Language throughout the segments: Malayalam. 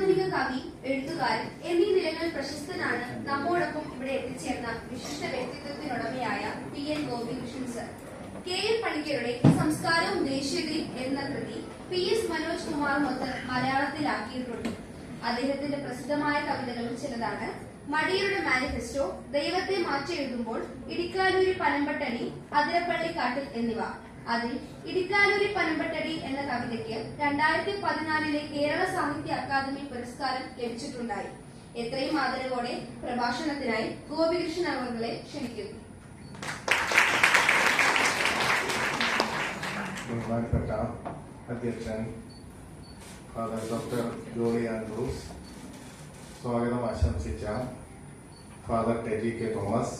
സമകാലിക കവി എഴുത്തുകാരൻ എന്നീ നിലകളിൽ പ്രശസ്തനാണ് നമ്മോടൊപ്പം ഇവിടെ എത്തിച്ചേർന്ന വിശിഷ്ട വ്യക്തിത്വത്തിനുടമയായ P N Gopikrishnan sir. K N പണിക്കരുടെ സംസ്കാരവും ദേശീയതയും എന്ന കൃതി പി എസ് മനോജ് കുമാറുമൊത്ത് മലയാളത്തിലാക്കിയിട്ടുണ്ട്. അദ്ദേഹത്തിന്റെ പ്രസിദ്ധമായ കവിതകളിൽ ചിലതാണ് മടിയരുടെ മാനിഫെസ്റ്റോ ദൈവത്തെ മാറ്റി എഴുതുമ്പോൾ ഇടിക്കാലൂരി പനമ്പട്ടണി അതിരപ്പള്ളിക്കാട്ടിൽ എന്നിവ. അതിൽ ഇടിക്കാലൂരി പനമ്പട്ടടി എന്ന കവിതയ്ക്ക് രണ്ടായിരത്തി പതിനാലിലെ കേരള സാഹിത്യ അക്കാദമി പുരസ്കാരം ലഭിച്ചിട്ടുണ്ടായി. എത്രയും ആദരവോടെ പ്രഭാഷണത്തിനായി ഗോപികൃഷ്ണൻ അവർകളെ ക്ഷണിക്കുന്നു. ഫാദർ ഡോക്ടർ ജോളി ആൻഡ്രൂസ് സ്വാഗതം ആശംസിച്ച ഫാദർ ടെജി കെ തോമസ്.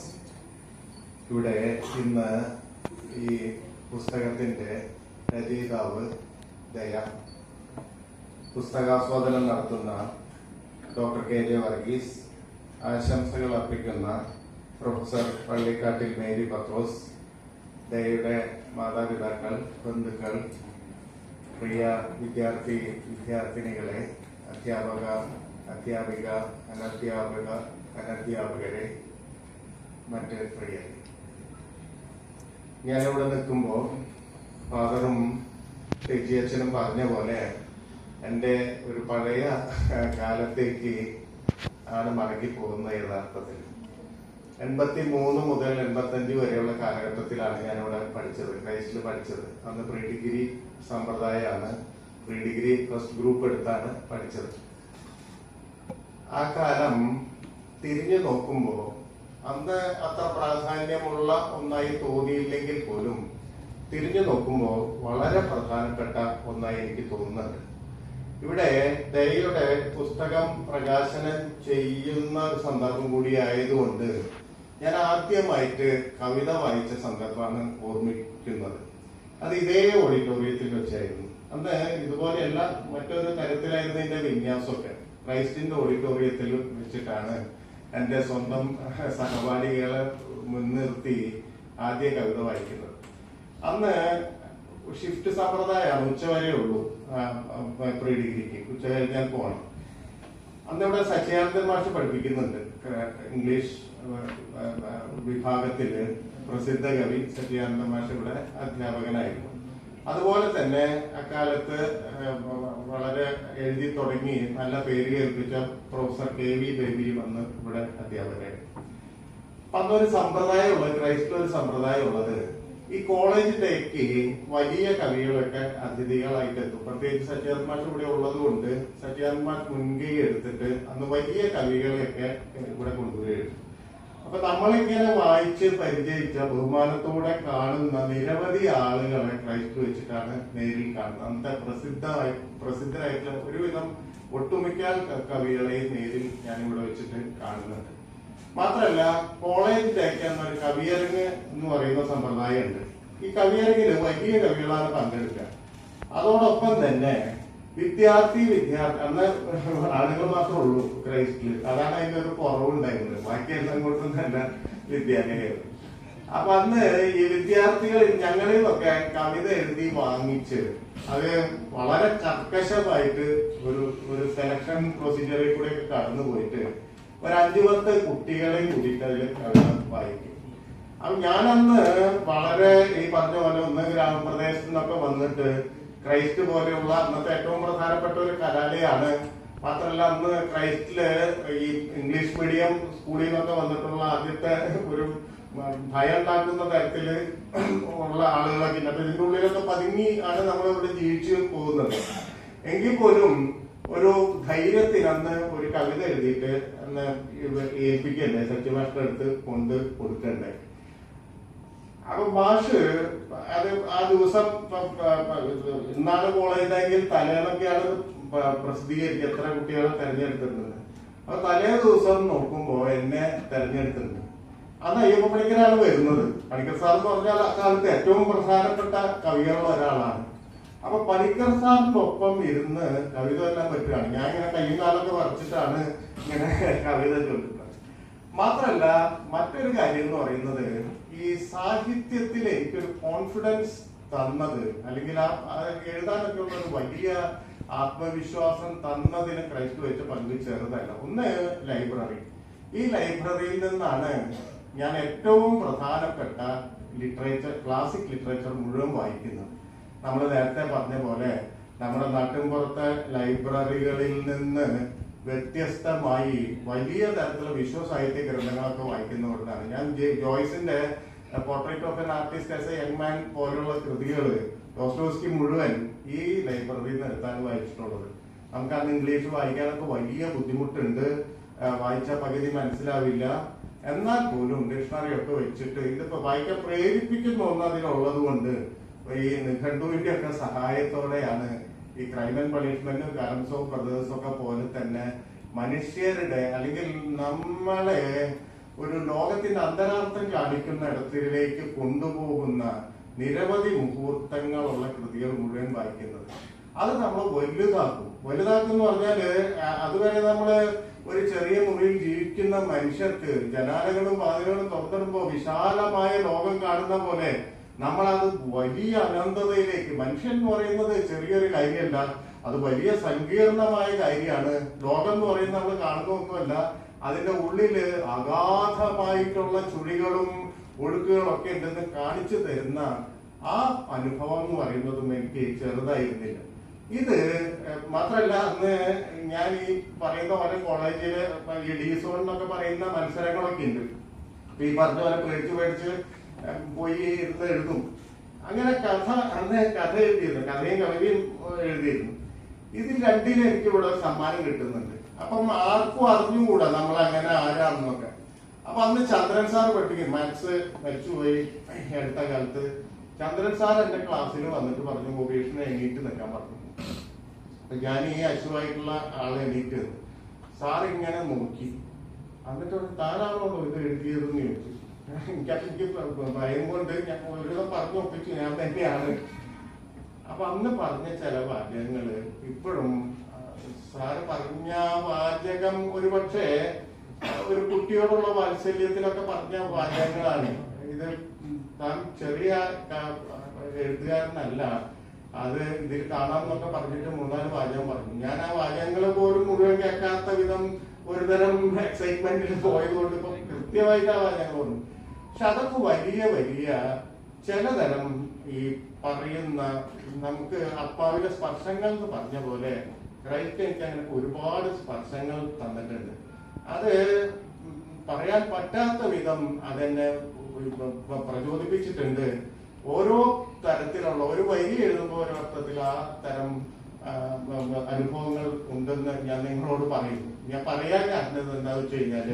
ഇവിടെ ഇന്ന് ഈ പുസ്തകത്തിന്റെ രചയിതാവ് ദയ. പുസ്തകാസ്വാദനം നടത്തുന്ന ഡോക്ടർ കെ ജെ വർഗീസ് ആശംസകൾ അർപ്പിക്കുന്ന പ്രൊഫസർ പള്ളിക്കാട്ടിൽ മേരി പത്രോസ് ദയയുടെ മാതാപിതാക്കൾ ബന്ധുക്കൾ പ്രിയ വിദ്യാർത്ഥി വിദ്യാർത്ഥിനികളെ അധ്യാപക അധ്യാപിക അനധ്യാപക അനധ്യാപകരെ മറ്റ് പ്രിയരെ ഞാനിവിടെ നിൽക്കുമ്പോൾ ഫാദറും തെജിയച്ഛനും പറഞ്ഞ പോലെ എന്റെ ഒരു പഴയ കാലത്തേക്ക് ആണ് മടങ്ങി പോകുന്നത് യഥാർത്ഥത്തിൽ. എൺപത്തി മൂന്ന് മുതൽ എൺപത്തഞ്ച് വരെയുള്ള കാലഘട്ടത്തിലാണ് ഞാനിവിടെ പഠിച്ചത് ക്രൈസ്റ്റിൽ പഠിച്ചത്. അന്ന് പ്രീ ഡിഗ്രി സമ്പ്രദായമാണ്. പ്രീ ഡിഗ്രി ഫസ്റ്റ് ഗ്രൂപ്പ് എടുത്താണ് പഠിച്ചത്. ആ കാലം തിരിഞ്ഞു നോക്കുമ്പോൾ അന്ന് അത്ര പ്രാധാന്യമുള്ള ഒന്നായി തോന്നിയില്ലെങ്കിൽ പോലും തിരിഞ്ഞു നോക്കുമ്പോൾ വളരെ പ്രധാനപ്പെട്ട ഒന്നായി എനിക്ക് തോന്നുന്നുണ്ട്. ഇവിടെ ദയയുടെ പുസ്തകം പ്രകാശനം ചെയ്യുന്ന സന്ദർഭം കൂടി ആയതുകൊണ്ട് ഞാൻ ആദ്യമായിട്ട് കവിത വായിച്ച സന്ദർഭമാണ് ഓർമ്മിക്കുന്നത്. അത് ഇതേ ഓഡിറ്റോറിയത്തിൽ വെച്ചായിരുന്നു. അന്ന് ഇതുപോലെയല്ല മറ്റൊരു തരത്തിലായിരുന്നു ഇതിന്റെ വിന്യാസമൊക്കെ. ക്രൈസ്റ്റിന്റെ ഓഡിറ്റോറിയത്തിൽ വെച്ചിട്ടാണ് എന്റെ സ്വന്തം സഹപാഠികളെ മുൻനിർത്തി ആദ്യ കവിത വായിക്കുന്നത്. അന്ന് ഷിഫ്റ്റ് സമ്പ്രദായമാണ് ഉച്ചവരെ ഉള്ളൂ. പ്രീ ഡിഗ്രിക്ക് ഉച്ച കഴിഞ്ഞാൽ പോകണം അന്ന് ഇവിടെ സച്ചിദാനന്ദൻ മാഷ് പഠിപ്പിക്കുന്നുണ്ട്. ഇംഗ്ലീഷ് വിഭാഗത്തിൽ പ്രസിദ്ധ കവി സച്ചിദാനന്ദ മാഷ് ഇവിടെ അധ്യാപകനായിരുന്നു. അതുപോലെ തന്നെ അക്കാലത്ത് വളരെ എഴുതി തുടങ്ങി നല്ല പേര് കേൾപ്പിച്ച പ്രൊഫസർ കെ വി ബേബിയും വന്ന് ഇവിടെ അധ്യാപകനായിരുന്നു അപ്പൊ അന്നൊരു സമ്പ്രദായമുള്ളത് ക്രൈസ്തവ സമ്പ്രദായമുള്ളത് ഈ കോളേജിലേക്ക് വലിയ കവികളൊക്കെ അതിഥികളായിട്ട് എത്തും. പ്രത്യേകിച്ച് സത്യാനന്ദ ഇവിടെ ഉള്ളത് കൊണ്ട് സത്യാനന്ദ മുൻകൈ എടുത്തിട്ട് അന്ന് വലിയ കവികളെയൊക്കെ ഇവിടെ കൊണ്ടുവരികയാണ്. അപ്പൊ നമ്മളിങ്ങനെ വായിച്ച് പരിചയിച്ച ബഹുമാനത്തോടെ കാണുന്ന നിരവധി ആളുകളെ ക്രൈസ്റ്റ് വെച്ചിട്ടാണ് നേരിൽ കാണുന്നത്. അന്നത്തെ പ്രസിദ്ധമായി പ്രസിദ്ധരായിട്ടുള്ള ഒരുവിധം ഒട്ടുമിക്ക കവികളെയും നേരിൽ ഞാനിവിടെ വെച്ചിട്ട് കാണുന്നുണ്ട്. മാത്രല്ല കോളേജിലേക്ക് എന്നൊരു കവിയരങ്ങ് എന്ന് പറയുന്ന സമ്പ്രദായമുണ്ട്. ഈ കവിയരങ്ങിൽ വലിയ കവികളാണ് പങ്കെടുക്കുക. അതോടൊപ്പം തന്നെ വിദ്യാർത്ഥി വിദ്യാർത്ഥി അന്ന് ആളുകൾ മാത്രമേ ഉള്ളൂ ക്രൈസ്റ്റിൽ. അതാണ് അതിന്റെ ഒരു കുറവുണ്ടായിരുന്നത്. ബാക്കി എല്ലാം കൊണ്ടും തന്നെ വിദ്യാലയമായിരുന്നു. അപ്പൊ അന്ന് ഈ വിദ്യാർത്ഥികൾ ഞങ്ങളിൽ നിന്നൊക്കെ കവിത എഴുതി വാങ്ങിച്ച് അത് വളരെ കർക്കശമായിട്ട് ഒരു ഒരു സെലക്ഷൻ പ്രൊസീജിയറിൽ കൂടെ കടന്നു പോയിട്ട് ഒരു അഞ്ചു പത്ത് കുട്ടികളെ കൂടിയിട്ട് അതിൽ കവിത വായിക്കും. അപ്പൊ ഞാനന്ന് വളരെ ഈ പറഞ്ഞ പോലെ ഒന്ന് ഗ്രാമപ്രദേശത്തു നിന്നൊക്കെ വന്നിട്ട് ക്രൈസ്റ്റ് പോലെയുള്ള അന്നത്തെ ഏറ്റവും പ്രധാനപ്പെട്ട ഒരു കലാലയാണ്. മാത്രമല്ല അന്ന് ക്രൈസ്റ്റിൽ ഈ ഇംഗ്ലീഷ് മീഡിയം സ്കൂളിൽ നിന്നൊക്കെ വന്നിട്ടുള്ള ആദ്യത്തെ ഒരു ഭയം ഉണ്ടാക്കുന്ന തരത്തിൽ ഉള്ള ആളുകളൊക്കെ അപ്പൊ ഇതിന്റെ ഉള്ളിലൊക്കെ പതുങ്ങി ആണ് നമ്മൾ ഇവിടെ ജീവിച്ചു പോകുന്നത്. എങ്കിൽ പോലും ഒരു ധൈര്യത്തിന് അന്ന് ഒരു കവിത എഴുതിയിട്ട് അന്ന് ഏൽപ്പിക്കണ്ടേ സത്യഭാഷ എടുത്ത് കൊണ്ട് കൊടുക്കണ്ടേ അപ്പൊ മാഷ് അത് ആ ദിവസം ഇന്നാണ് കോളേജിലെങ്കിൽ തലേന്നൊക്കെയാണ് പ്രസിദ്ധീകരിക്കുക. എത്ര കുട്ടികളെ തെരഞ്ഞെടുത്തിട്ടുണ്ട് അപ്പൊ തലേ ദിവസം നോക്കുമ്പോ എന്നെ തെരഞ്ഞെടുത്തിട്ടുണ്ട്. അന്ന് അയ്യപ്പ പണിക്കരാണ് വരുന്നത്. പണിക്കർ സാർ എന്ന് പറഞ്ഞാൽ അക്കാലത്ത് ഏറ്റവും പ്രധാനപ്പെട്ട കവികളുള്ള ഒരാളാണ്. അപ്പൊ പണിക്കർ സാറിനൊപ്പം ഇരുന്ന് കവിത എല്ലാം പറ്റുകയാണ്. ഞാൻ ഇങ്ങനെ കയ്യും കാലൊക്കെ വരച്ചിട്ടാണ് ഇങ്ങനെ കവിത ചൊല്ലുന്നത്. മാത്രല്ല മറ്റൊരു കാര്യം എന്ന് പറയുന്നത് ഈ സാഹിത്യത്തിൽ ഒരു കോൺഫിഡൻസ് തന്നത് അല്ലെങ്കിൽ ആ എഴുതാനൊക്കെ ഉള്ള ഒരു വലിയ ആത്മവിശ്വാസം തന്നതിന് ക്രൈസ്റ്റ് വെച്ച പങ്ക് ചെറുതല്ല. ഒന്ന് ലൈബ്രറി ഈ ലൈബ്രറിയിൽ നിന്നാണ് ഞാൻ ഏറ്റവും പ്രധാനപ്പെട്ട ലിറ്ററേച്ചർ ക്ലാസിക് ലിറ്ററേച്ചർ മുഴുവൻ വായിക്കുന്നത്. നമ്മൾ നേരത്തെ പറഞ്ഞ പോലെ നമ്മുടെ നാട്ടിൻപുറത്തെ ലൈബ്രറികളിൽ നിന്ന് വ്യത്യസ്തമായി വലിയ തരത്തിലുള്ള വിശ്വ സാഹിത്യ ഗ്രന്ഥങ്ങളൊക്കെ വായിക്കുന്നതുകൊണ്ടാണ്. ഞാൻ ജോയ്സിന്റെ portrait of an artist as a young man പോലുള്ള കൃതികൾ ഡോസ്റ്റോസ്കി മുഴുവൻ ഈ ലൈബ്രറിയിൽ നിന്ന് എടുത്താണ് വായിച്ചിട്ടുള്ളത്. നമുക്ക് അന്ന് ഇംഗ്ലീഷ് വായിക്കാനൊക്കെ വലിയ ബുദ്ധിമുട്ടുണ്ട്. വായിച്ച പകുതി മനസ്സിലാവില്ല. എന്നാൽ പോലും ഡിക്ഷണറി ഒക്കെ വെച്ചിട്ട് ഇതിപ്പോ വായിക്കാൻ പ്രേരിപ്പിക്കുന്ന ഒന്ന് അതിലുള്ളത് കൊണ്ട് ഈ നിഘണ്ടുവിന്റെ ഒക്കെ സഹായത്തോടെയാണ് ഈ ക്രൈം ആൻഡ് പണിഷ്മെന്റും ഓഫ് ബ്രദേഴ്സ് ഒക്കെ പോലെ തന്നെ മനുഷ്യരുടെ അല്ലെങ്കിൽ നമ്മളെ ഒരു ലോകത്തിന്റെ അന്തരാർത്ഥം കാണിക്കുന്ന ഇടത്തിലേക്ക് കൊണ്ടുപോകുന്ന നിരവധി മുഹൂർത്തങ്ങളുള്ള കൃതികൾ മുഴുവൻ വായിക്കുന്നത്. അത് നമ്മൾ വലുതാക്കും. വലുതാക്കും എന്ന് പറഞ്ഞാൽ അതുവരെ നമ്മൾ ഒരു ചെറിയ മുറിയിൽ ജീവിക്കുന്ന മനുഷ്യർക്ക് ജനാലകളും വാതിലുകളും തുറന്നിടുമ്പോ വിശാലമായ ലോകം കാണുന്ന പോലെ നമ്മളത് വലിയ അനന്തതയിലേക്ക് മനുഷ്യൻ എന്ന് പറയുന്നത് ചെറിയൊരു കാര്യമല്ല അത് വലിയ സങ്കീർണമായ കാര്യമാണ്. ലോകം എന്ന് പറയുന്നത് നമ്മൾ കാണുന്നൊന്നുമല്ല അതിന്റെ ഉള്ളിൽ അഗാധമായിട്ടുള്ള ചുഴികളും ഒഴുക്കുകളും ഒക്കെ ഉണ്ടെന്ന് കാണിച്ചു തരുന്ന ആ അനുഭവം എന്ന് പറയുന്നതും എനിക്ക് ചെറുതായിരുന്നില്ല. ഇത് മാത്രല്ല അന്ന് ഞാൻ ഈ പറയുന്ന പോലെ കോളേജിൽ ഈ ഡിസോൺ എന്നൊക്കെ പറയുന്ന മത്സരങ്ങളൊക്കെ ഉണ്ട്. അപ്പൊ ഈ പറഞ്ഞ പോലെ പേടിച്ച് പേടിച്ച് പോയി ഇരുന്ന് എഴുതും. അങ്ങനെ കഥ അന്ന് കഥ എഴുതിയിരുന്നു. കഥയും കവിതയും എഴുതിയിരുന്നു. ഇതിൽ രണ്ടിനും എനിക്ക് ഇവിടെ സമ്മാനം കിട്ടുന്നുണ്ട്. അപ്പം ആർക്കും അറിഞ്ഞുകൂടാ നമ്മൾ അങ്ങനെ ആരാണെന്നൊക്കെ. അപ്പൊ അന്ന് ചന്ദ്രൻ സാർ പഠിപ്പിക്കും മാത്സ് മരിച്ചുപോയി. അടുത്ത കാലത്ത് ചന്ദ്രൻ സാർ എന്റെ ക്ലാസ്സിൽ വന്നിട്ട് പറഞ്ഞു ഗോപീഷിനെ എണീറ്റ് നിൽക്കാൻ പറഞ്ഞു. അപ്പൊ ഞാൻ ഈ അശുവായിട്ടുള്ള ആളെ എണീറ്റ് സാർ ഇങ്ങനെ നോക്കി. എന്നിട്ട് താനാണോ ഇത് എഴുതിയതെന്ന് ചോദിച്ചു? എനിക്കത് എനിക്ക് ഭയം കൊണ്ട് ഞാൻ ഒരു പറഞ്ഞു ഒപ്പിച്ചു ഞാൻ തന്നെയാണ് അപ്പൊ അന്ന് പറഞ്ഞ ചില വാചകങ്ങൾ ഇപ്പോഴും സാറ് പറഞ്ഞ വാചകം ഒരുപക്ഷെ ഒരു കുട്ടിയോടുള്ള വാത്സല്യത്തിലൊക്കെ പറഞ്ഞ വാചകങ്ങളാണ്. ഇത് താൻ ചെറിയ എഴുത്തുകാരനല്ല. അത് ഇതിൽ കാണാമെന്നൊക്കെ പറഞ്ഞിട്ട് മൂന്നാൽ വാചകം പറഞ്ഞു. ഞാൻ ആ വാചകങ്ങൾ പോലും മുഴുവൻ കേൾക്കാത്ത വിധം ഒരുതരം എക്സൈറ്റ്മെന്റിൽ പോയതുകൊണ്ട് ഇപ്പൊ കൃത്യമായിട്ട് ആ വാചകങ്ങൾ പറഞ്ഞു. പക്ഷെ അതൊക്കെ വലിയ വലിയ ചിലതരം ഈ പറയുന്ന നമുക്ക് അപ്പാവിലെ സ്പർശങ്ങൾ എന്ന് പറഞ്ഞ പോലെ ക്രൈസ്റ്റ് എനിക്ക് അങ്ങനെ ഒരുപാട് സ്പർശങ്ങൾ തന്നിട്ടുണ്ട്. അത് പറയാൻ പറ്റാത്ത വിധം അതെന്നെ പ്രചോദിപ്പിച്ചിട്ടുണ്ട്. ഓരോ തരത്തിലുള്ള ഒരു വരി എഴുതുമ്പോൾ ഒരർത്ഥത്തിൽ ആ തരം അനുഭവങ്ങൾ ഉണ്ടെന്ന് ഞാൻ നിങ്ങളോട് പറയുന്നു ഞാൻ പറയാൻ കാരണം എന്താണെന്ന് വെച്ച് കഴിഞ്ഞാൽ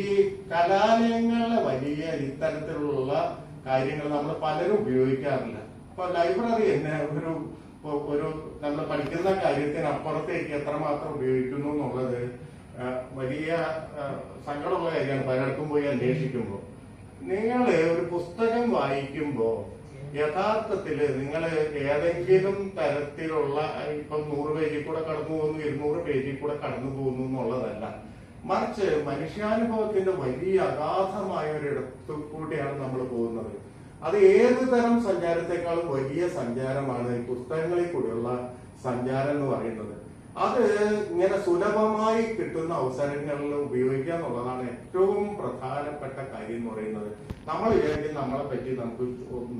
ഈ കലാലയങ്ങളിലെ വലിയ ഇത്തരത്തിലുള്ള കാര്യങ്ങൾ നമ്മൾ പലരും ഉപയോഗിക്കാറില്ല. ഇപ്പൊ ലൈബ്രറി തന്നെ ഒരു ഒരു നമ്മൾ പഠിക്കുന്ന കാര്യത്തിനപ്പുറത്തേക്ക് എത്രമാത്രം ഉപയോഗിക്കുന്നു എന്നുള്ളത് വലിയ സങ്കടമുള്ള കാര്യമാണ് പലയിടത്തും പോയി അന്വേഷിക്കുമ്പോൾ. നിങ്ങൾ ഒരു പുസ്തകം വായിക്കുമ്പോൾ യഥാർത്ഥത്തിൽ നിങ്ങൾ ഏതെങ്കിലും തരത്തിലുള്ള ഇപ്പം നൂറ് പേജിൽ കൂടെ കടന്നു പോകുന്നു ഇരുന്നൂറ് പേജിൽ കൂടെ കടന്നു പോകുന്നു എന്നുള്ളതല്ല. മറിച്ച് മനുഷ്യാനുഭവത്തിന്റെ വലിയ അഗാധമായ ഒരു ഇടത്തു കൂടിയാണ് നമ്മൾ പോകുന്നത്. അത് ഏത് തരം സഞ്ചാരത്തെക്കാളും വലിയ സഞ്ചാരമാണ് ഈ പുസ്തകങ്ങളിൽ കൂടിയുള്ള സഞ്ചാരം എന്ന് പറയുന്നത്. അത് ഇങ്ങനെ സുലഭമായി കിട്ടുന്ന അവസരങ്ങളിൽ ഉപയോഗിക്കുക എന്നുള്ളതാണ് ഏറ്റവും പ്രധാനപ്പെട്ട കാര്യം എന്ന് പറയുന്നത്. നമ്മൾ വിചാരിക്കും നമ്മളെ പറ്റി നമുക്ക്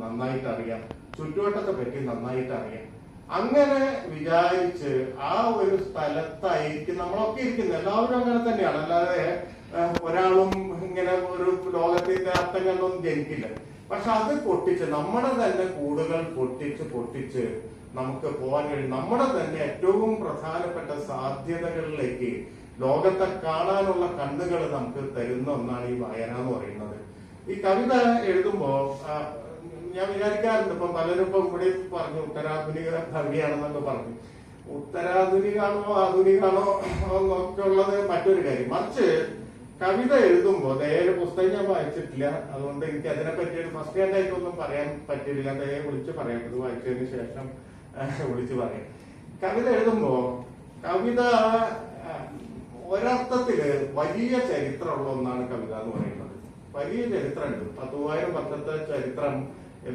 നന്നായിട്ട് അറിയാം ചുറ്റുവട്ടത്തെ പറ്റി നന്നായിട്ട് അറിയാം അങ്ങനെ വിചാരിച്ച് ആ ഒരു സ്ഥലത്തായിരിക്കും നമ്മളൊക്കെ ഇരിക്കുന്നത്. എല്ലാവരും അങ്ങനെ തന്നെയാണ്. അല്ലാതെ ഒരാളും ഇങ്ങനെ ഒരു ലോകത്തിന്റെ അർത്ഥങ്ങളൊന്നും ജനിക്കില്ല. പക്ഷെ അത് പൊട്ടിച്ച് നമ്മുടെ തന്നെ കൂടുകൾ പൊട്ടിച്ച് പൊട്ടിച്ച് നമുക്ക് പോകാൻ കഴിയും. നമ്മുടെ തന്നെ ഏറ്റവും പ്രധാനപ്പെട്ട സാധ്യതകളിലേക്ക് ലോകത്തെ കാണാനുള്ള കണ്ണുകൾ നമുക്ക് തരുന്ന ഒന്നാണ് ഈ വായന എന്ന് പറയുന്നത്. ഈ കവിത എഴുതുമ്പോ ആ, ഞാൻ വിചാരിക്കാറുണ്ട്. ഇപ്പൊ പലരും ഇപ്പൊ ഇവിടെ പറഞ്ഞു ഉത്തരാധുനിക ഭംഗിയാണെന്നൊക്കെ പറഞ്ഞു. ഉത്തരാധുനികാണോ ആധുനികാണോ എന്നൊക്കെ ഉള്ളത് മറ്റൊരു കാര്യം. മറിച്ച് കവിത എഴുതുമ്പോൾ നേരെ പുസ്തകം ഞാൻ വായിച്ചിട്ടില്ല. അതുകൊണ്ട് എനിക്ക് അതിനെ പറ്റി ഫസ്റ്റ് ഹാൻഡ് ആയിട്ടൊന്നും പറയാൻ പറ്റില്ല നേരെ വിളിച്ച് പറയാം. ഇത് വായിച്ചതിന് ശേഷം വിളിച്ച് പറയാം. കവിത എഴുതുമ്പോ കവിത ഒരർത്ഥത്തിൽ വലിയ ചരിത്രമുള്ള ഒന്നാണ് കവിത എന്ന് പറയുന്നത്. വലിയ ചരിത്രമുണ്ട്. പത്തുവായിരം പത്തത്തെ ചരിത്രം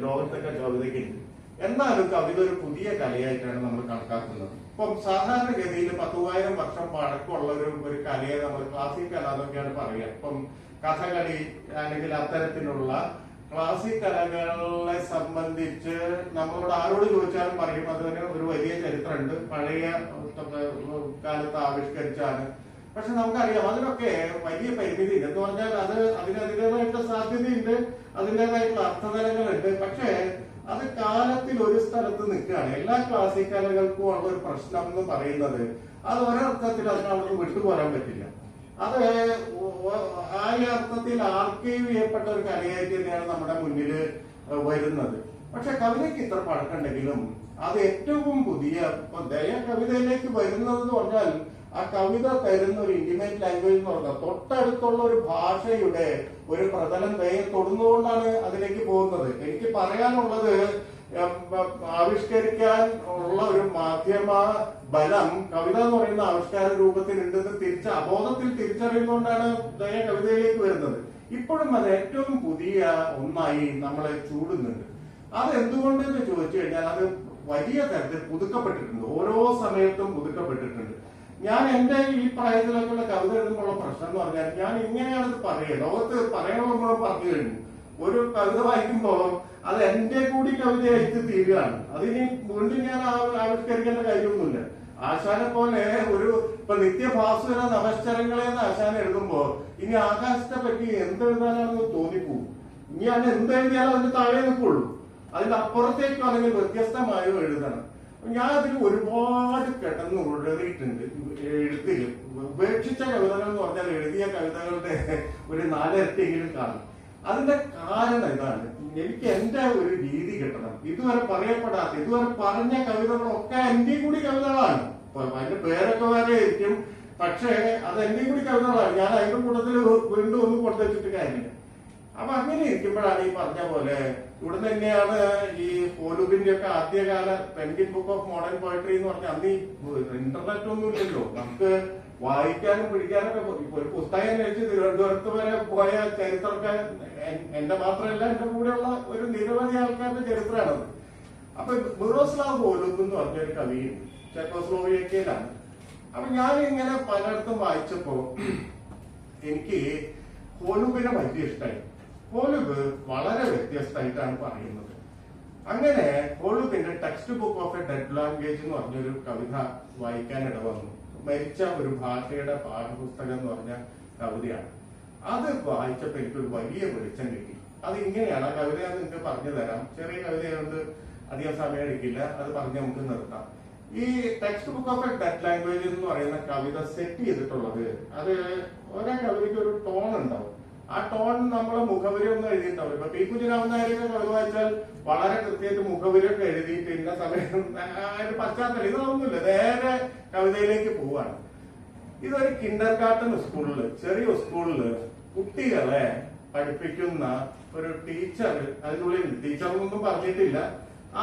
ലോകത്തൊക്കെ കവിതയ്ക്കുണ്ട്. എന്നാലും കവിത ഒരു പുതിയ കലയായിട്ടാണ് നമ്മൾ കണക്കാക്കുന്നത്. ഇപ്പം സാധാരണഗതിയിൽ പത്തുവായിരം വർഷം പഴക്കമുള്ള ഒരു ഒരു കലയെ നമ്മൾ ക്ലാസിക് കല എന്നൊക്കെയാണ് പറയുക. ഇപ്പം കഥകളി അല്ലെങ്കിൽ അത്തരത്തിലുള്ള ക്ലാസിക് കലകളെ സംബന്ധിച്ച് നമ്മളോട് ആരോട് ചോദിച്ചാലും പറയും. അതിന് ഒരു വലിയ ചരിത്രമുണ്ട്. പഴയ കാലത്ത് ആവിഷ്കരിച്ചാണ് പക്ഷെ നമുക്കറിയാം അതിനൊക്കെ വലിയ പരിമിതി ഉണ്ട് എന്ന് പറഞ്ഞാൽ അത് അതിനതിന്റെതായിട്ടുള്ള സാധ്യതയുണ്ട് അതിന്റെതായിട്ടുള്ള അർത്ഥതലങ്ങളുണ്ട്. പക്ഷേ അത് കാലത്തിൽ ഒരു സ്ഥലത്ത് നിൽക്കുകയാണ്. എല്ലാ ക്ലാസിക് കലകൾക്കും ഉള്ള ഒരു പ്രശ്നം എന്ന് പറയുന്നത് അത് ഒരർത്ഥത്തിൽ അതിന് വിട്ടുപോരാൻ പറ്റില്ല. അത് ആ അർത്ഥത്തിൽ ആർക്കൈവ് ചെയ്യപ്പെട്ട ഒരു കലയായിട്ട് തന്നെയാണ് നമ്മുടെ മുന്നിൽ വരുന്നത്. പക്ഷെ കവിതയ്ക്ക് ഇത്ര പഴക്കമുണ്ടെങ്കിലും അത് ഏറ്റവും പുതിയ ദയ കവിതയിലേക്ക് വരുന്നത് എന്ന് പറഞ്ഞാൽ ആ കവിത തരുന്ന ഒരു ഇന്റിമേറ്റ് ലാംഗ്വേജ് എന്ന് പറഞ്ഞാൽ തൊട്ടടുത്തുള്ള ഒരു ഭാഷയുടെ ഒരു പ്രതലം ദയെ തൊടുന്നുകൊണ്ടാണ് അതിലേക്ക് പോകുന്നത്. എനിക്ക് പറയാനുള്ളത് ആവിഷ്കരിക്കാൻ ഉള്ള ഒരു മാധ്യമ ബലം കവിത എന്ന് പറയുന്ന ആവിഷ്കാര രൂപത്തിലുണ്ടെന്ന് തിരിച്ച അബോധത്തിൽ തിരിച്ചറിയുന്നതുകൊണ്ടാണ് ദയ കവിതയിലേക്ക് വരുന്നത്. ഇപ്പോഴും അത് ഏറ്റവും പുതിയ ഒന്നായി നമ്മളെ ചൂടുന്നുണ്ട്. അത് എന്തുകൊണ്ടെന്ന് ചോദിച്ചു കഴിഞ്ഞാൽ അത് വലിയ തരത്തിൽ പുതുക്കപ്പെട്ടിട്ടുണ്ട്. ഓരോ സമയത്തും പുതുക്കപ്പെട്ടിട്ടുണ്ട്. ഞാൻ എന്റെ ഈ പ്രായത്തിലൊക്കെയുള്ള കവിത എഴുതുമ്പോഴുള്ള പ്രശ്നം എന്ന് പറഞ്ഞാൽ ഞാൻ ഇങ്ങനെയാണ് ഇത് പറയുക. ലോകത്ത് പറയണമെന്ന് പറഞ്ഞു കഴിഞ്ഞു. ഒരു കവിത വായിക്കുമ്പോ അത് എന്റെ കൂടി കവിതയായിട്ട് തീരുകയാണ്. അതിനി വീണ്ടും ഞാൻ ആവിഷ്കരിക്കേണ്ട കാര്യമൊന്നുമില്ല. ആശാനെ പോലെ ഒരു ഇപ്പൊ നിത്യഭാസുര നമസ്കാരങ്ങളെ എന്ന് ആശാൻ എഴുതുമ്പോ ഇനി ആകാശത്തെ പറ്റി എന്ത് എഴുതാനാണെന്ന് തോന്നിപ്പോവും ഇനി ഞാൻ എന്ത് എഴുതിയാലും അതിന് താഴെ നിൽക്കുള്ളൂ. അതിന്റെ അപ്പുറത്തേക്കും അല്ലെങ്കിൽ വ്യത്യസ്തമായോ എഴുതണം. ഞാൻ അതിൽ ഒരുപാട് കിടന്ന് ഉഴറിയിട്ടുണ്ട്. എഴുത്തിൽ ഉപേക്ഷിച്ച കവിതകൾ എന്ന് പറഞ്ഞാൽ എഴുതിയ കവിതകളുടെ ഒരു നാലിരട്ടിയെങ്കിലും കാണും. അതിന്റെ കാരണം ഇതാണ്. എനിക്ക് എന്റെ ഒരു രീതി കിട്ടണം. ഇതുവരെ പറയപ്പെടാത്ത ഇതുവരെ പറഞ്ഞ കവിതകളൊക്കെ എന്റെ കൂടി കവിതകളാണ്. അതിന്റെ പേരൊക്കെ വേറെ ആയിരിക്കും പക്ഷേ അത് എന്റെ കൂടി കവിതകളാണ്. ഞാൻ അതിന്റെ കൂട്ടത്തിൽ വീണ്ടും ഒന്നും കൊടുത്തു വെച്ചിട്ട് കാര്യമില്ല. അപ്പൊ അങ്ങനെ ഇരിക്കുമ്പോഴാണ് ഈ പറഞ്ഞ പോലെ ഇവിടെ തന്നെയാണ് ഈ പോലുബിന്റെ ഒക്കെ ആദ്യകാല Penguin book of modern poetry എന്ന് പറഞ്ഞാൽ അന്ന് ഇന്റർനെറ്റ് ഒന്നും ഇല്ലല്ലോ. നമുക്ക് വായിക്കാനും പിടിക്കാനൊക്കെ ഒരു പുസ്തകം കഴിച്ച് തിരുവനന്തപുരത്ത് വരെ പോയ ചരിത്രമൊക്കെ എന്റെ മാത്രമല്ല എന്റെ കൂടെയുള്ള ഒരു നിരവധി ആൾക്കാരുടെ ചരിത്രമാണത്. അപ്പൊ മിറോസ്ലാവ് പോലും എന്ന് പറഞ്ഞൊരു കവിയും ചെക്കോസ്ലോവിയക്കയിലാണ്. അപ്പൊ ഞാൻ ഇങ്ങനെ പലയിടത്തും വായിച്ചപ്പോ എനിക്ക് ഹോലൂബിനെ വലിയ ഇഷ്ടമായി ഹോലുബ് വളരെ വ്യത്യസ്തമായിട്ടാണ് പറയുന്നത്. അങ്ങനെ കൊളുബിന്റെ text book of a dead language എന്ന് പറഞ്ഞൊരു കവിത വായിക്കാൻ ഇടവന്നു. മരിച്ച ഒരു ഭാഷയുടെ പാഠപുസ്തകം എന്ന് പറഞ്ഞ കവിതയാണ്. അത് വായിച്ചപ്പോ എനിക്കൊരു വലിയ വെളിച്ചം കിട്ടി. അത് ഇങ്ങനെയാണ് ആ കവിത ഞാൻ നിങ്ങൾക്ക് പറഞ്ഞു തരാം. ചെറിയ കവിതയായതുകൊണ്ട് അധികം സമയം എടുക്കില്ല. അത് പറഞ്ഞ് നമുക്ക് നിർത്താം. ഈ text book of dead language എന്ന് പറയുന്ന കവിത സെറ്റ് ചെയ്തിട്ടുള്ളത് അത് ഓരോ കവിതയ്ക്ക് ഒരു ടോൺ ഉണ്ടാവും. ആ ടോൺ നമ്മളെ മുഖവരി ഒന്നും എഴുതിയിട്ടുണ്ടാവും ഇപ്പൊ പി കുഞ്ഞിരാമനായൊക്കെ കവിത വായിച്ചാൽ വളരെ കൃത്യമായിട്ട് മുഖവരിയൊക്കെ എഴുതിയിട്ട് ഇന്ന സമയം അതിന്റെ പശ്ചാത്തലം. ഇതൊന്നുമില്ല. നേരെ കവിതയിലേക്ക് പോവാണ്. ഇതൊരു കിൻഡർ ഗാർട്ടൻ സ്കൂളിൽ ചെറിയ സ്കൂളിൽ കുട്ടികളെ പഠിപ്പിക്കുന്ന ഒരു ടീച്ചർ അതിനുള്ളിൽ ടീച്ചർ ഒന്നും പറഞ്ഞിട്ടില്ല.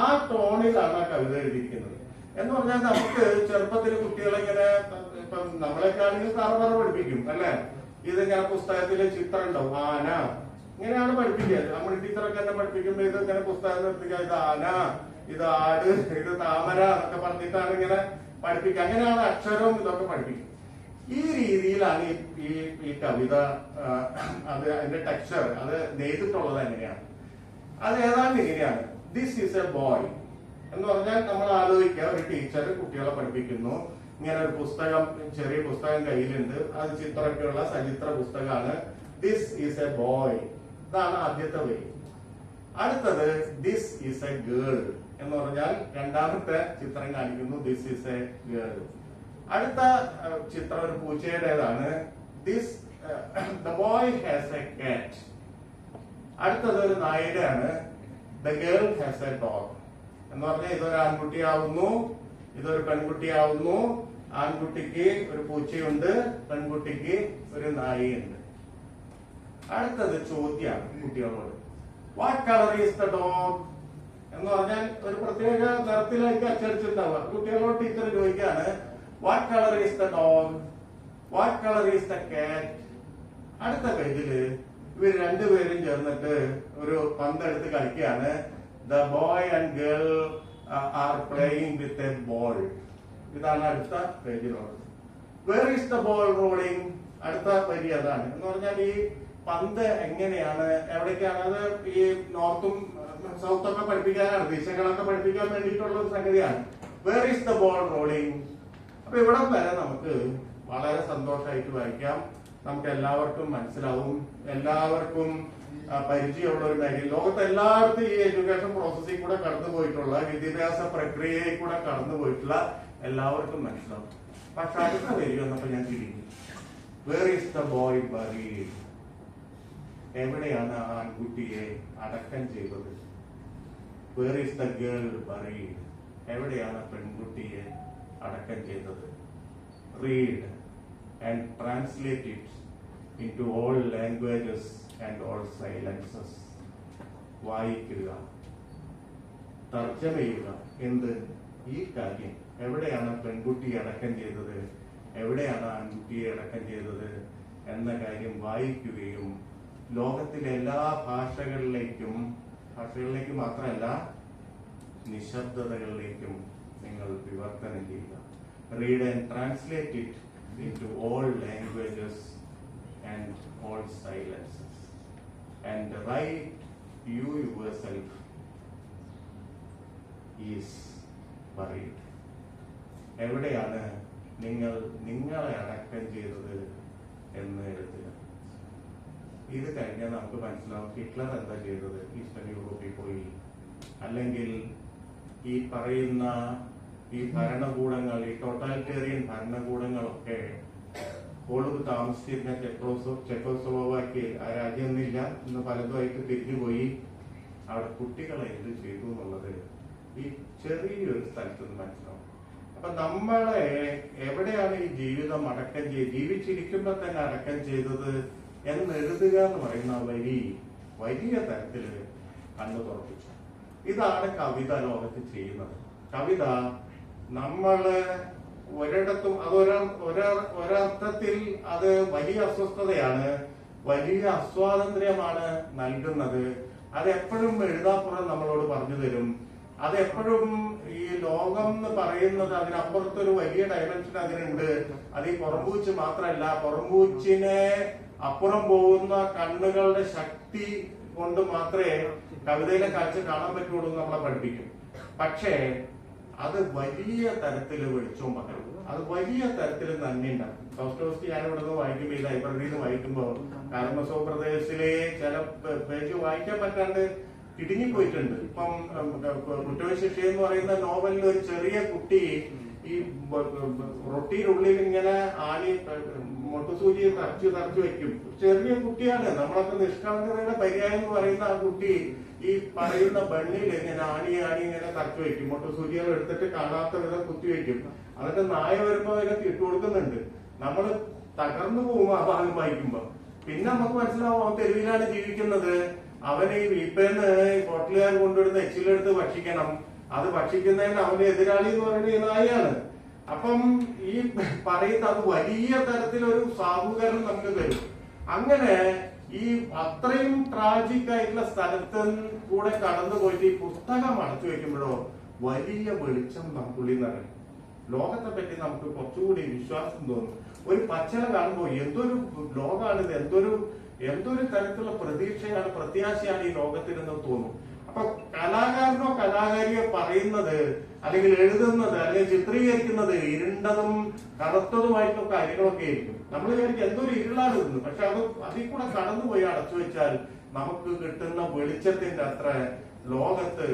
ആ ടോണിലാണ് ആ കവിത എഴുതിയിരിക്കുന്നത്. എന്ന് പറഞ്ഞാൽ നമുക്ക് ചെറുപ്പത്തിൽ കുട്ടികളെ ഇങ്ങനെ ഇപ്പം നമ്മളൊക്കെ ആണെങ്കിൽ പഠിപ്പിക്കും അല്ലെ? ഇതിങ്ങനെ പുസ്തകത്തിലെ ചിത്രം ഉണ്ടാവും ആന. ഇങ്ങനെയാണ് പഠിപ്പിക്കുക നമ്മൾ ടീച്ചറൊക്കെ എന്നെ പഠിപ്പിക്കുമ്പോ ഇത് ഇങ്ങനെ പുസ്തകം നിർത്തിക്കുക ഇത് ആന ഇത് ആട് ഇത് താമര എന്നൊക്കെ പറഞ്ഞിട്ടാണ് ഇങ്ങനെ പഠിപ്പിക്കുക. അങ്ങനെയാണ് അക്ഷരവും ഇതൊക്കെ പഠിപ്പിക്കുക ഈ രീതിയിലാണ് ഈ ഈ- കവിത അത് അതിന്റെ ടെക്സ്ചർ അത് നെയ്തിട്ടുള്ളത് എങ്ങനെയാണ്? അത് ഏതാണ്ട് ഇങ്ങനെയാണ്. ദിസ് ഈസ് എ ബോയ് എന്ന് പറഞ്ഞാൽ നമ്മൾ ആലോചിക്കുക ഒരു ടീച്ചർ കുട്ടികളെ പഠിപ്പിക്കുന്നു. ഇങ്ങനെ ഒരു പുസ്തകം ചെറിയ പുസ്തകം കയ്യിലുണ്ട്. അത് ചിത്രമൊക്കെയുള്ള സചിത്ര പുസ്തകമാണ്. ദിസ് ഈസ് എ ബോയ് ഇതാണ് ആദ്യത്തെ വരി. അടുത്തത് ദിസ് ഈസ് എ ഗേൾ എന്ന് പറഞ്ഞാൽ രണ്ടാമത്തെ ചിത്രം കാണിക്കുന്നു. ദിസ് ഈസ് എ ഗേൾ അടുത്ത ചിത്രം ഒരു പൂച്ചയുടേതാണ്. This the boy has a cat അടുത്തത് ഒരു നായയുടെയാണ്. The girl has a dog എന്ന് പറഞ്ഞാൽ ഇതൊരു ആൺകുട്ടിയാവുന്നു. ഇതൊരു പെൺകുട്ടിയാവുന്നു. ആൺകുട്ടിക്ക് ഒരു പൂച്ചയുണ്ട്. പെൺകുട്ടിക്ക് ഒരു നായയുണ്ട്. അടുത്തത് ചോദ്യം കുട്ടികളോട്. What colour is the dog എന്ന് പറഞ്ഞാൽ ഒരു പ്രത്യേക നിറത്തിലേക്ക് അച്ചടിച്ചിട്ടുണ്ടാവുക. കുട്ടികളോട് ടീച്ചർ ചോദിക്കാണ് what colour is the dog what colour is the cat അടുത്ത പേജിൽ ഇവർ രണ്ടുപേരും ചേർന്നിട്ട് ഒരു പന്തെടുത്ത് കളിക്കുകയാണ്. The boy and girl are playing with a ball. ഇതാണ് അടുത്ത പേജിലുള്ളത് where is the ball rolling അടുത്ത വരി അതാണ്. എന്ന് പറഞ്ഞാൽ ഈ പന്ത് എങ്ങനെയാണ്? എവിടേക്കാണ്? അത് ഈ നോർത്തും സൗത്തും ഒക്കെ പഠിപ്പിക്കാനാണ് ദിശകളൊക്കെ പഠിപ്പിക്കാൻ വേണ്ടിയിട്ടുള്ള ഒരു സംഗതിയാണ്. Where is the ball rolling അപ്പൊ ഇവിടം വരെ നമുക്ക് വളരെ സന്തോഷമായിട്ട് വായിക്കാം. നമുക്ക് എല്ലാവർക്കും മനസ്സിലാവും. എല്ലാവർക്കും പരിചയമുള്ള ഒരു മേഖല ലോകത്ത് എല്ലായിടത്തും ഈ എഡ്യൂക്കേഷൻ പ്രോസസ്സിൽ കൂടെ കടന്നു പോയിട്ടുള്ള വിദ്യാഭ്യാസ പ്രക്രിയയിൽ കൂടെ കടന്നു പോയിട്ടുള്ള എല്ലാവർക്കും മനസ്സിലാവും. പക്ഷെ അടുത്ത വരിക വന്നപ്പോ ഞാൻ തിരിഞ്ഞു where is the boy bury എവിടെയാണ് ആൺകുട്ടിയെ അടക്കം ചെയ്തത്? Where is the girl bury എവിടെയാണ് പെൺകുട്ടിയെ അടക്കം ചെയ്തത്? Read and translate it in all languages and all silences. വായിക്കുക. തർജമ ചെയ്യുക എന്ത്? ഈ കാര്യം. എവിടെയാണ് പെൺകുട്ടിയെ അടക്കം ചെയ്തത്? എവിടെയാണ് ആൺകുട്ടിയെ അടക്കം ചെയ്തത്? എന്ന കാര്യം വായിക്കുകയും ലോകത്തിലെ എല്ലാ ഭാഷകളിലേക്കും ഭാഷകളിലേക്ക് മാത്രമല്ല നിശബ്ദതകളിലേക്കും നിങ്ങൾ വിവർത്തനം ചെയ്യുക. Read and translate it in to all languages and all silences. And the right you self is buried എവിടെയാണ് നിങ്ങൾ നിങ്ങളെ അടക്കം ചെയ്തത് എന്ന് എഴുതുക. ഇത് കഴിഞ്ഞാൽ നമുക്ക് മനസ്സിലാവും ഹിറ്റ്ലർ എന്താ ചെയ്തത്? ഈസ്റ്റേൺ യൂറോപ്പിൽ പോയി അല്ലെങ്കിൽ ഈ പറയുന്ന ഈ ഭരണകൂടങ്ങൾ ഈ ടോട്ടാലിറ്റേറിയൻ ഭരണകൂടങ്ങളൊക്കെ ഒളിവ് താമസിച്ചിരുന്ന ചെക്കോസോ ചെക്കോസ്ലോവാക്കി ആ രാജ്യമൊന്നുമില്ല ഇന്ന് പലതുമായിട്ട് തിരിഞ്ഞുപോയി. അവിടെ കുട്ടികളെ എന്ത് ചെയ്തു എന്നുള്ളത്. ഈ ചെറിയൊരു സ്ഥലത്ത് നിന്ന് മനസ്സിലാവും. അപ്പൊ നമ്മളെ എവിടെയാണ് ഈ ജീവിതം അടക്കം ചെയ്ത് ജീവിച്ചിരിക്കുമ്പോ തന്നെ അടക്കം ചെയ്തത് എന്ന് എഴുതുക എന്ന് പറയുന്ന വരി വലിയ തരത്തിൽ കണ്ണു തുറപ്പിച്ചു. ഇതാണ് കവിത ലോകത്ത് ചെയ്യുന്നത്. കവിത നമ്മൾ ഒരിടത്തും അത് ഒരാ ഒരാ- ഒരർത്ഥത്തിൽ അത് വലിയ അസ്വസ്ഥതയാണ് വലിയ അസ്വാതന്ത്ര്യമാണ് നൽകുന്നത്. അത് എപ്പോഴും എഴുതാപ്പുറം നമ്മളോട് പറഞ്ഞു തരും. അത് എപ്പോഴും ഈ ലോകം എന്ന് പറയുന്നത് അതിനപ്പുറത്തൊരു വലിയ ഡയമെൻഷൻ അതിനുണ്ട്. അത് ഈ പുറംപൂച്ച് മാത്രമല്ല പുറംപൂച്ചിനെ അപ്പുറം പോകുന്ന കണ്ണുകളുടെ ശക്തി കൊണ്ട് മാത്രമേ കവിതയിലെ കാഴ്ച കാണാൻ പറ്റുള്ളൂ നമ്മളെ പഠിപ്പിക്കും. പക്ഷേ അത് വലിയ തരത്തിൽ വെളിച്ചവും പകരും. അത് വലിയ തരത്തിൽ നന്ദിയുണ്ടാവും ഫസ്റ്റ് ഞാൻ ഇവിടെ നിന്ന് വായിക്കുമ്പോൾ ഈ ലൈബ്രറിയിൽ നിന്ന് വായിക്കുമ്പോൾ കാലമസോ പ്രദേശത്തിലെ ചില പേജ് വായിക്കാൻ പറ്റാണ്ട് ഇടുങ്ങിപ്പോയിട്ടുണ്ട് ഇപ്പം കുറ്റവിശിക്ഷ എന്ന് പറയുന്ന നോവലിൽ ഒരു ചെറിയ കുട്ടി ഈ റൊട്ടിയിലുള്ളിൽ ഇങ്ങനെ ആലി മുട്ടസൂചി തറച്ചു തറച്ചു വെക്കും. ചെറിയ കുട്ടിയാണ്. നമ്മളൊക്കെ നിഷ്കളങ്കതയുടെ പര്യായം എന്ന് പറയുന്ന ആ കുട്ടി ഈ പറയുന്ന ബണ്ണിൽ ഇങ്ങനെ ആണി ആണി ഇങ്ങനെ തറച്ചു വെക്കും മുട്ടുസൂചികൾ എടുത്തിട്ട് കാണാത്ത വിധം കുത്തി വെക്കും അതൊക്കെ നായ വരുമ്പോ അതിനൊക്കെ ഇട്ട് കൊടുക്കുന്നുണ്ട്. നമ്മൾ തകർന്നു പോകും ആ ഭാഗം വായിക്കുമ്പോ. പിന്നെ നമുക്ക് മനസ്സിലാവും അവൻ തെരുവിലാണ് ജീവിക്കുന്നത്. അവന് ഈ വീപ്പേന്ന് ഹോട്ടലുകാർ കൊണ്ടുവരുന്ന എച്ചിലെടുത്ത് ഭക്ഷിക്കണം. അത് ഭക്ഷിക്കുന്നതിന് അവന്റെ എതിരാളി എന്ന് പറയുന്നത് നായയാണ്. അപ്പം ഈ പറയുന്ന അത് വലിയ തരത്തിലൊരു സാധൂകരണം നമുക്ക് തരും. അങ്ങനെ ഈ അത്രയും ട്രാജിക് ആയിട്ടുള്ള സ്ഥലത്ത് കൂടെ കടന്നു പോയിട്ട് ഈ പുസ്തകം അടച്ചു വെക്കുമ്പോഴോ വലിയ വെളിച്ചം നമുക്കുള്ളിൽ നിറയും ലോകത്തെ പറ്റി നമുക്ക് കുറച്ചുകൂടി വിശ്വാസം തോന്നും. ഒരു പച്ചല കാണുമ്പോൾ എന്തൊരു ലോകമാണിത് എന്തൊരു എന്തൊരു തരത്തിലുള്ള പ്രതീക്ഷയാണ് പ്രത്യാശയാണ് ഈ ലോകത്തിനെന്ന് തോന്നും. അപ്പൊ കലാകാരനോ കലാകാരിയോ പറയുന്നത് അല്ലെങ്കിൽ എഴുതുന്നത് അല്ലെങ്കിൽ ചിത്രീകരിക്കുന്നത് ഇരുണ്ടതും കറുത്തതുമായിട്ടുള്ള കാര്യങ്ങളൊക്കെ ആയിരിക്കും. നമ്മൾ വിചാരിക്കും എന്തൊരു ഇരുളാണ് ഇരുന്നത് പക്ഷെ അത് അതിൽ കൂടെ കടന്നുപോയി അടച്ചു വെച്ചാൽ നമുക്ക് കിട്ടുന്ന വെളിച്ചത്തിന്റെ അത്ര ലോകത്ത്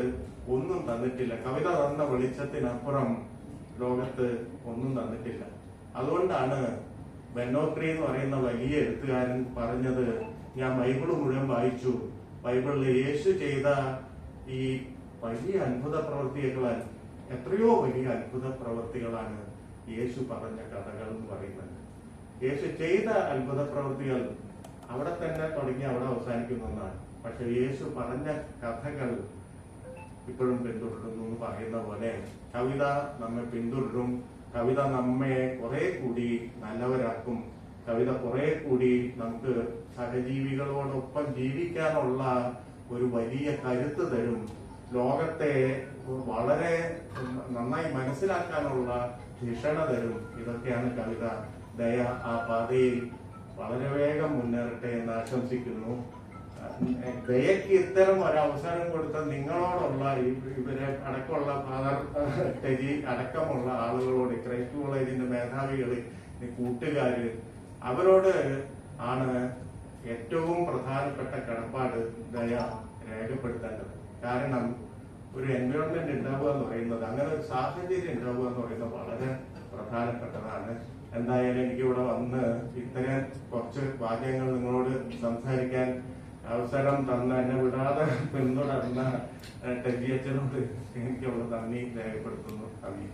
ഒന്നും തന്നിട്ടില്ല. കവിത തന്ന വെളിച്ചത്തിനപ്പുറം ലോകത്ത് ഒന്നും തന്നിട്ടില്ല. അതുകൊണ്ടാണ് ബെന്നോക്രി എന്ന് പറയുന്ന വലിയ എഴുത്തുകാരൻ പറഞ്ഞത് ഞാൻ ബൈബിൾ മുഴുവൻ വായിച്ചു. ബൈബിളിൽ യേശു ചെയ്ത ഈ വലിയ അത്ഭുത പ്രവൃത്തികളാൽ എത്രയോ വലിയ അത്ഭുത പ്രവൃത്തികളാണ് യേശു പറഞ്ഞ കഥകൾ എന്ന് പറയുന്നത്. യേശു ചെയ്ത അത്ഭുത പ്രവൃത്തികൾ അവിടെ തന്നെ തുടങ്ങി അവിടെ അവസാനിക്കുന്ന ഒന്നാണ്. പക്ഷെ യേശു പറഞ്ഞ കഥകൾ ഇപ്പോഴും പിന്തുടരുന്നു എന്ന് പറയുന്ന പോലെ കവിത നമ്മെ പിന്തുടരും കവിത നമ്മെ കുറെ കൂടി നല്ലവരാക്കും കവിത കുറെ കൂടി നമുക്ക് സഹജീവികളോടൊപ്പം ജീവിക്കാനുള്ള ഒരു വലിയ കരുത്ത് തരും. ലോകത്തെ വളരെ നന്നായി മനസ്സിലാക്കാനുള്ള ധിഷണ തരും. ഇതൊക്കെയാണ് കവിത. ദയ ആ പാതയിൽ വളരെ വേഗം മുന്നേറട്ടെ എന്ന് ആശംസിക്കുന്നു. ദയക്ക് ഇത്തരം ഒരു അവസരം കൊടുത്ത നിങ്ങളോടുള്ള ഇവരെ അടക്കമുള്ള ഫാദർ ടെജി അടക്കമുള്ള ആളുകളോട് ക്രൈസ്റ്റ് കോളേജിന്റെ മേധാവികൾ കൂട്ടുകാര് അവരോട് ആണ് ഏറ്റവും പ്രധാനപ്പെട്ട കടപ്പാട് ദയ. രേഖപ്പെടുത്തേണ്ടത്. കാരണം ഒരു എൻവയോൺമെന്റ് ഉണ്ടാവുക എന്ന് പറയുന്നത് അങ്ങനെ ഒരു സാഹചര്യം ഉണ്ടാവുക എന്ന് പറയുന്നത് വളരെ പ്രധാനപ്പെട്ടതാണ്. എന്തായാലും എനിക്ക് ഇവിടെ വന്ന് ഇത്തരം കുറച്ച് വാക്യങ്ങൾ നിങ്ങളോട് സംസാരിക്കാൻ അവസരം തന്ന എന്നെ വിടാതെ പിന്തുടർന്ന ടെജി അച്ഛനോട് എനിക്കുള്ള നന്ദി രേഖപ്പെടുത്തുന്നു. നന്ദി.